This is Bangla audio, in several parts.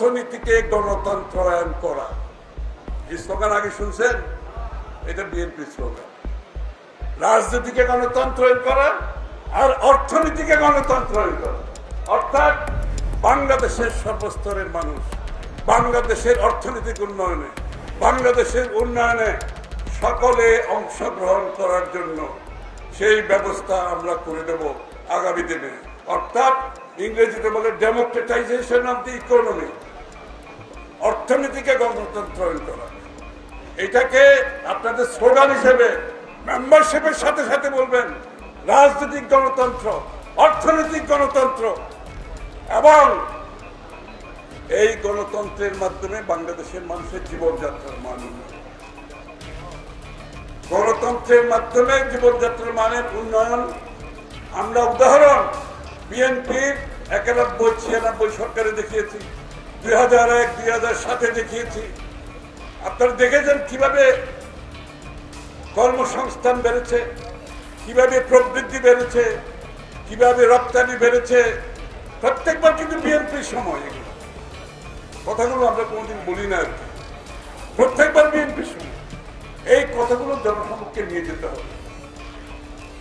অর্থনীতিকে গণতন্ত্রায়ন করা। এই স্লোগান আগে শুনছেন? এটা বিএনপি স্লোগান। রাজনীতিকে গণতন্ত্রায়ন করা আর অর্থনীতিকে গণতন্ত্রায়ন করা। অর্থাৎ বাংলাদেশের সর্বস্তরের মানুষ, বাংলাদেশের অর্থনৈতিক উন্নয়নে, বাংলাদেশের উন্নয়নে সকলে অংশগ্রহণ করার জন্য সেই ব্যবস্থা আমরা করে দেব আগামী দিনে। অর্থাৎ ইংরেজিতে বলে ডেমোক্রেটাইজেশন অফ দি ইকোনমি অর্থনীতিকে গণতন্ত্র করা এটাকে আপনাদের স্লোগান হিসেবে মেম্বারশিপের সাথে সাথে বলবেন, রাজনৈতিক গণতন্ত্র, অর্থনৈতিক গণতন্ত্র। এবং এই গণতন্ত্রের মাধ্যমে বাংলাদেশের মানুষের জীবনযাত্রার মান। গণতন্ত্রের মাধ্যমে জীবনযাত্রার মানের উন্নয়ন। আমরা উদাহরণ, বিএনপির একানব্বই, ছিয়ানব্বই সরকারে দেখিয়েছি। দুই হাজার এক, দুই হাজার সাতে দেখিয়েছি। আপনারা দেখেছেন কীভাবে কর্মসংস্থান বেড়েছে, কীভাবে প্রবৃদ্ধি বেড়েছে, কীভাবে রপ্তানি বেড়েছে। প্রত্যেকবার কিন্তু বিএনপির সময় এগুলো। কথাগুলো আমরা কোনোদিন বলি না আর কি। প্রত্যেকবার বিএনপির সময়। এই কথাগুলো জনসমক্ষে নিয়ে যেতে হবে।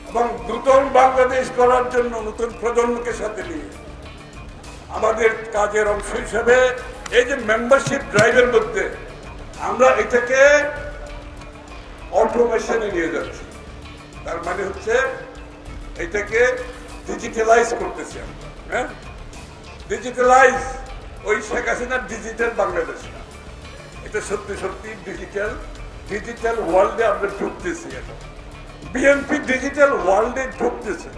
এবং নূতন বাংলাদেশ করার জন্য নতুন প্রজন্মকে সাথে নিয়ে। আমাদের কাজের অংশ হিসেবে এই যে মেম্বারশিপ ড্রাইভের মধ্যে আমরা এটাকে অটোমেশনে নিয়ে যাচ্ছি। তার মানে হচ্ছে এটাকে ডিজিটালাইজ করতেছি আমরা হ্যাঁ? ডিজিটালাইজ ওই শেখ হাসিনার ডিজিটাল বাংলাদেশ না। এটা সত্যি সত্যি ডিজিটাল ডিজিটাল ওয়ার্ল্ডে আমরা ঢুকতেছি এখন। বিএনপি ডিজিটাল ওয়ার্ল্ডে ঢুকতেছে।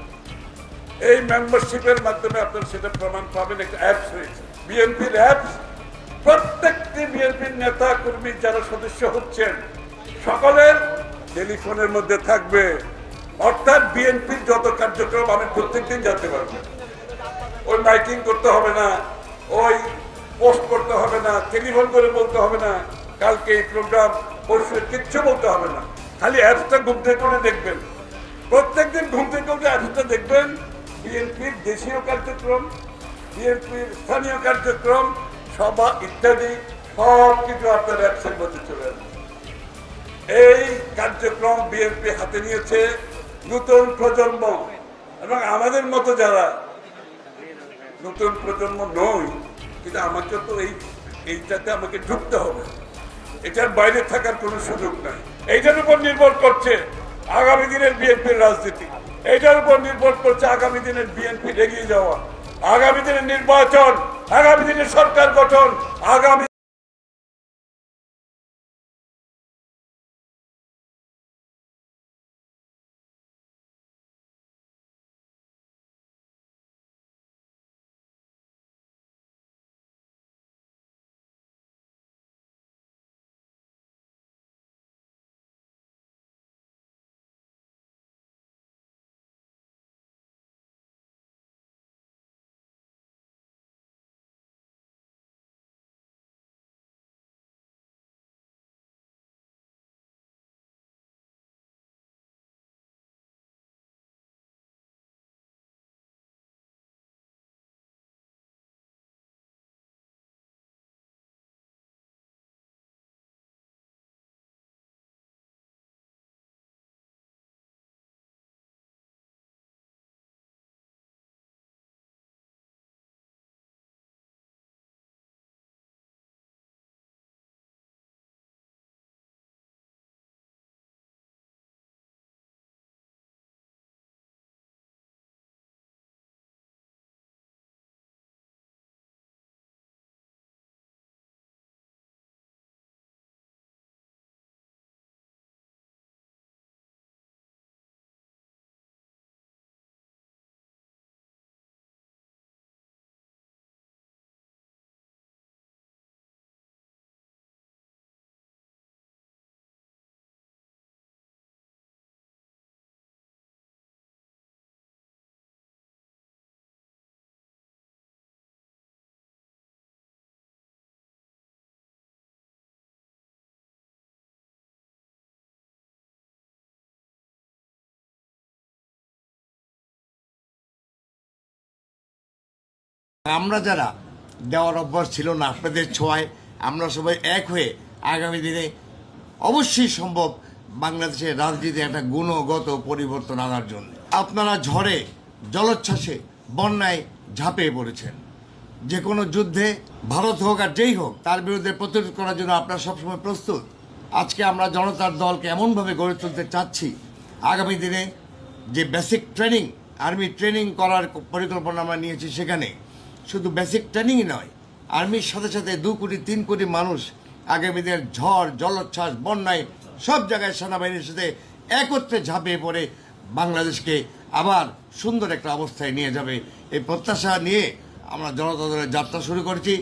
এই মেম্বারশিপের মাধ্যমে আপনারা সেটা প্রমাণ পাবেন, একটা অ্যাপস হয়েছে বিএনপির অ্যাপস প্রত্যেকটি বিএনপির নেতা, কর্মী যারা সদস্য হচ্ছেন, সকলের টেলিফোনের মধ্যে থাকবে। অর্থাৎ বিএনপির যত কার্যক্রম, আমি প্রত্যেকদিন জানতে পারব। ওই মাইকিং করতে হবে না, ওই পোস্ট করতে হবে না, টেলিফোন করে বলতে হবে না, কালকে এই প্রোগ্রাম পরশু কিচ্ছু বলতে হবে না। খালি অ্যাপসটা ঘুম থেকে দেখবেন। প্রত্যেকদিন ঘুম থেকে অ্যাপসটা দেখবেন বিএনপির দেশীয় কার্যক্রম, বিএনপির স্থানীয় কার্যক্রম, সভা ইত্যাদি সব কিছু আপনার অ্যাপসের মধ্যে চলে আসবে এই কার্যক্রম বিএনপি হাতে নিয়েছে নতুন প্রজন্ম এবং আমাদের মতো যারা নতুন প্রজন্ম নই, কিন্তু আমাকে তো এই, এইটাতে আমাকে ঢুকতে হবে। এটার বাইরে থাকার কোনো সুযোগ নাই। এইটার উপর নির্ভর করছে আগামী দিনের বিএনপির রাজনীতি। এটার উপর নির্ভর করছে আগামী দিনের বিএনপি এগিয়ে যাওয়া। আগামী দিনের নির্বাচন, আগামী দিনের সরকার গঠন, আগামী আমরা যারা দেওয়ার অভ্যাস ছিল না, আপনাদের ছোঁয়ায় আমরা সবাই এক হয়ে আগামী দিনে অবশ্যই সম্ভব বাংলাদেশের রাজনীতি একটা গুণগত পরিবর্তন আনার জন্য। আপনারা ঝড়ে, জলোচ্ছ্বাসে, বন্যায় ঝাঁপিয়ে পড়েছেন। যে কোনো যুদ্ধে ভারত হোক আর যেই হোক, তার বিরুদ্ধে প্রতিরোধ করার জন্য আপনারা সবসময় প্রস্তুত। আজকে আমরা জনতার দলকে এমনভাবে গড়ে তুলতে চাচ্ছি, আগামী দিনে যে বেসিক ট্রেনিং আর্মি ট্রেনিং করার পরিকল্পনা আমরা নিয়েছি সেখানে। শুধু বেসিক ট্রেনিং নয় আর্মির সাথে সাথে দু কোটি, তিন কোটি মানুষ আগামী দিনের ঝড়, জলোচ্ছ্বাস, বন্যায় সব জায়গায় সেনাবাহিনীর সাথে একত্রে ঝাঁপিয়ে পড়ে বাংলাদেশকে আবার সুন্দর একটা অবস্থায় নিয়ে যাবে। এই প্রত্যাশা নিয়ে আমরা জনতা দলের যাত্রা শুরু করেছি।